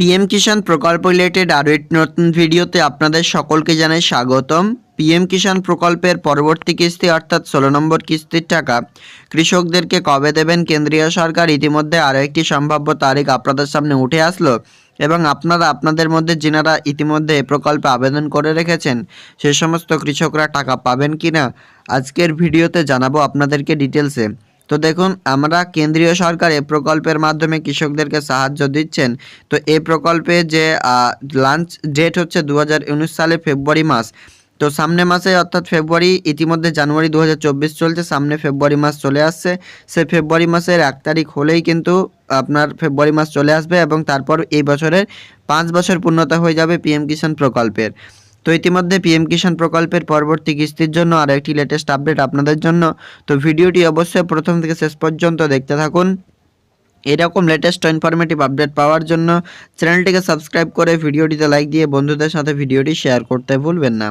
PM কিষাণ প্রকল্প related আরও একটি নতুন ভিডিওতে আপনাদের সকলকে জানাই স্বাগতম। পিএম কিষাণ প্রকল্পের পরবর্তী কিস্তি অর্থাৎ ষোলো নম্বর কিস্তির টাকা কৃষকদেরকে কবে দেবেন কেন্দ্রীয় সরকার ইতিমধ্যে আরও একটি সম্ভাব্য তারিখ আপনাদের সামনে উঠে আসলো এবং আপনারা আপনাদের মধ্যে যিনারা ইতিমধ্যে এ প্রকল্পে আবেদন করে রেখেছেন সে সমস্ত কৃষকরা টাকা পাবেন কি না আজকের ভিডিওতে জানাব আপনাদেরকে ডিটেলসে তো দেখুন, আমরা কেন্দ্রীয় সরকার এই প্রকল্পের মাধ্যমে কৃষকদেরকে সাহায্য দিচ্ছেন। তো এই প্রকল্পে যে লাঞ্চ ডেট হচ্ছে দু হাজার উনিশ সালে ফেব্রুয়ারি মাস। তো সামনে মাসে, অর্থাৎ ফেব্রুয়ারি, ইতিমধ্যে জানুয়ারি দু হাজার চব্বিশ চলছে, সামনে ফেব্রুয়ারি মাস চলে আসছে। সে ফেব্রুয়ারি মাসের এক তারিখ হলেই কিন্তু আপনার ফেব্রুয়ারি মাস চলে আসবে এবং তারপর এই বছরের পাঁচ বছর পূর্ণতা হয়ে যাবে পিএম কিষাণ প্রকল্পের। তো ইতিমধ্যে পিএম কিষাণ প্রকল্পের পরবর্তী কিস্তির জন্য আরেকটি লেটেস্ট আপডেট আপনাদের জন্য। তো ভিডিওটি অবশ্যই প্রথম থেকে শেষ পর্যন্ত দেখতে থাকুন। এরকম লেটেস্ট ইনফরমেটিভ আপডেট পাওয়ার জন্য চ্যানেলটিকে সাবস্ক্রাইব করে ভিডিওটিতে লাইক দিয়ে বন্ধুদের সাথে ভিডিওটি শেয়ার করতে ভুলবেন না।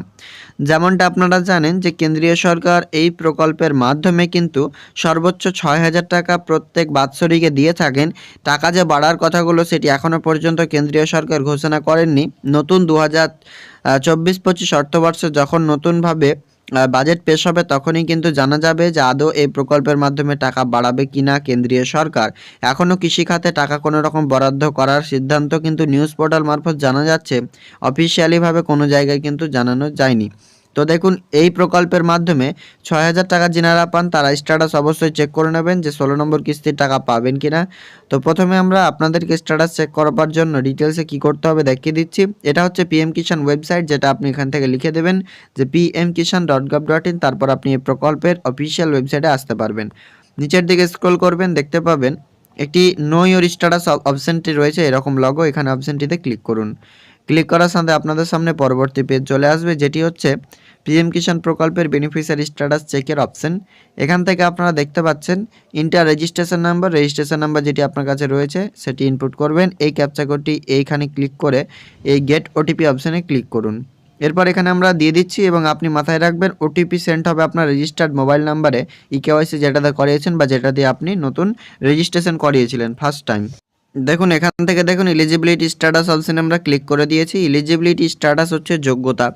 যেমনটা আপনারা জানেন যে কেন্দ্রীয় সরকার এই প্রকল্পের মাধ্যমে কিন্তু সর্বোচ্চ ছয় হাজার টাকা প্রত্যেক বাৎসরিকে দিয়ে থাকেন। টাকা যে বাড়ার কথাগুলো সেটি এখনও পর্যন্ত কেন্দ্রীয় সরকার ঘোষণা করেননি। নতুন দু হাজার চব্বিশ পঁচিশ অর্থবর্ষে যখন নতুনভাবে বাজেট পেশ হবে তখনই কিন্তু জানা যাবে যে আদৌ এই প্রকল্পের মাধ্যমে টাকা বাড়াবে কিনা কেন্দ্রীয় সরকার। এখনও কৃষিখাতে টাকা কোনো রকম বরাদ্দ করার সিদ্ধান্ত কিন্তু নিউজ পোর্টাল মারফত জানা যাচ্ছে। অফিসিয়ালিভাবে কোনো জায়গায় কিন্তু জানানো যায়নি। তো দেখুন, এই প্রকল্পের মাধ্যমে ছয় হাজার টাকা যিনারা পান, তারা স্ট্যাটাস অবশ্যই চেক করে নেবেন যে ষোলো নম্বর কিস্তির টাকা পাবেন কি না তো প্রথমে আমরা আপনাদেরকে স্ট্যাটাস চেক করার জন্য ডিটেলসে কি করতে হবে দেখিয়ে দিচ্ছি। এটা হচ্ছে পিএম কিষাণ ওয়েবসাইট যেটা আপনি এখান থেকে লিখে দেবেন যে PM Kisan dot gov dot in তারপর আপনি এই প্রকল্পের অফিসিয়াল ওয়েবসাইটে আসতে পারবেন। নিচের দিকে স্ক্রল করবেন, দেখতে পাবেন একটি নো ইয়োর স্ট্যাটাস অপশানটি রয়েছে, এরকম লগো এখানে অপশানটিতে ক্লিক করুন। ক্লিক করার সাথে আপনাদের সামনে পরবর্তী পেজ চলে আসবে, যেটি হচ্ছে পিএম কিষাণ প্রকল্পের বেনিফিশিয়ারি স্ট্যাটাস চেকের অপশন এখান থেকে আপনারা দেখতে পাচ্ছেন inter registration number registration number যেটি আপনার কাছে রয়েছে, সেটি ইনপুট করবেন। এই ক্যাপচা কোডটি এইখানে ক্লিক করে এই গেট ওটিপি অপশানে ক্লিক করুন। এরপর এখানে আমরা দিয়ে দিচ্ছি এবং আপনি মাথায় রাখবেন ওটিপি সেন্ড হবে আপনার রেজিস্টার্ড মোবাইল নাম্বারে ইকেওয়াইসি যেটাতে করিয়েছেন বা যেটা দিয়ে আপনি নতুন রেজিস্ট্রেশন করিয়েছিলেন ফার্স্ট টাইম দেখুন, এখান থেকে দেখুন এলিজিবিলিটি স্ট্যাটাস অপশানে আমরা ক্লিক করে দিয়েছি। এলিজিবিলিটি স্ট্যাটাস হচ্ছে যোগ্যতা।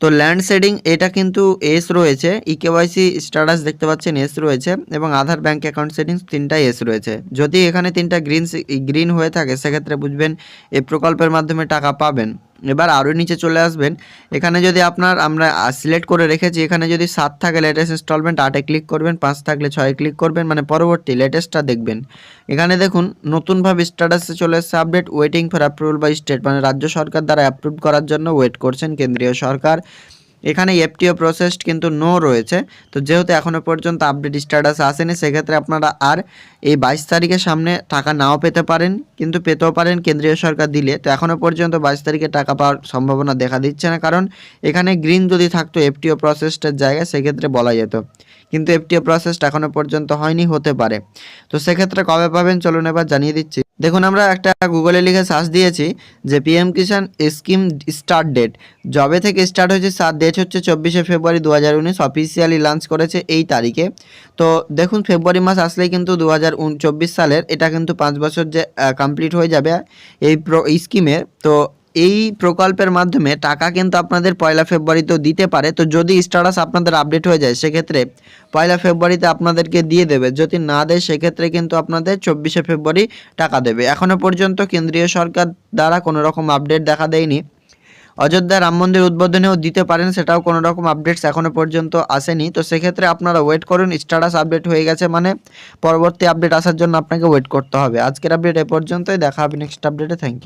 তো ল্যান্ড শেডিং এটা কিন্তু এস রয়েছে। ইকেওয়াইসি স্ট্যাটাস দেখতে পাচ্ছেন এস রয়েছে এবং আধার ব্যাঙ্ক অ্যাকাউন্ট সেটিংস তিনটাই এস রয়েছে। যদি এখানে তিনটা গ্রিন গ্রিন হয়ে থাকে, সেক্ষেত্রে বুঝবেন, এই প্রকল্পের মাধ্যমে টাকা পাবেন। এবার আরও নিচে চলে আসবেন। এখানে যদি আপনার আমরা সিলেক্ট করে রেখেছি, এখানে যদি সাত থাকে লেটেস্ট ইনস্টলমেন্ট আটে ক্লিক করবেন, পাঁচ থাকলে ছয় ক্লিক করবেন মানে পরবর্তী লেটেস্টটা দেখবেন। এখানে দেখুন, নতুনভাবে স্ট্যাটাসে চলে এসেছে update waiting for approval by state মানে রাজ্য সরকার দ্বারা অ্যাপ্রুভ করার জন্য ওয়েট করছেন কেন্দ্রীয় সরকার। এখানে এফটিও প্রসেসড কিন্তু নো রয়েছে। তো যেহেতু এখনও পর্যন্ত আপডেট স্ট্যাটাস আসেনি, সেক্ষেত্রে আপনারা আর এই বাইশ তারিখের সামনে টাকা নাও পেতে পারেন, কিন্তু পেতেও পারেন কেন্দ্রীয় সরকার দিলে। তো এখনও পর্যন্ত বাইশ তারিখে টাকা পাওয়ার সম্ভাবনা দেখা দিচ্ছে না, কারণ এখানে গ্রিন যদি থাকতো এফটিও প্রসেসটার জায়গায়, সেক্ষেত্রে বলা যেত। কিন্তু এফটিও প্রসেসটা এখনও পর্যন্ত হয়নি, হতে পারে। তো সেক্ষেত্রে কবে পাবেন? চলুন এবার জানিয়ে দিচ্ছি। দেখুন, আমরা একটা গুগলে লিখে সার্চ দিয়েছি যে PM Kisan scheme start date জবে থেকে স্টার্ট হয়েছে সাত ডেট হচ্ছে চব্বিশে ফেব্রুয়ারি দু হাজার উনিশ। অফিসিয়ালি লঞ্চ করেছে এই তারিখে। তো দেখুন, ফেব্রুয়ারি মাস আসলেই কিন্তু দু হাজার চব্বিশ সালের। এটা কিন্তু পাঁচ বছর যে কমপ্লিট হয়ে যাবে এই স্কিমের তো এই প্রকল্পের মাধ্যমে টাকা কিন্তু আপনাদের পয়লা ফেব্রুয়ারিতেও দিতে পারে। তো যদি স্ট্যাটাস আপনাদের আপডেট হয়ে যায়, সেক্ষেত্রে পয়লা ফেব্রুয়ারিতে আপনাদেরকে দিয়ে দেবে। যদি না দেয়, সেক্ষেত্রে কিন্তু আপনাদের চব্বিশে ফেব্রুয়ারি টাকা দেবে। এখনও পর্যন্ত কেন্দ্রীয় সরকার দ্বারা কোনো রকম আপডেট দেখা দেয়নি। অযোধ্যা রাম মন্দির উদ্বোধনেও দিতে পারেন, সেটাও কোনো রকম আপডেটস এখনও পর্যন্ত আসেনি। তো সেক্ষেত্রে আপনারা ওয়েট করুন, স্ট্যাটাস আপডেট হয়ে গেছে মানে পরবর্তী আপডেট আসার জন্য আপনাকে ওয়েট করতে হবে। আজকের আপডেট এ পর্যন্তই, দেখা হবে নেক্সট আপডেটে থ্যাংক ইউ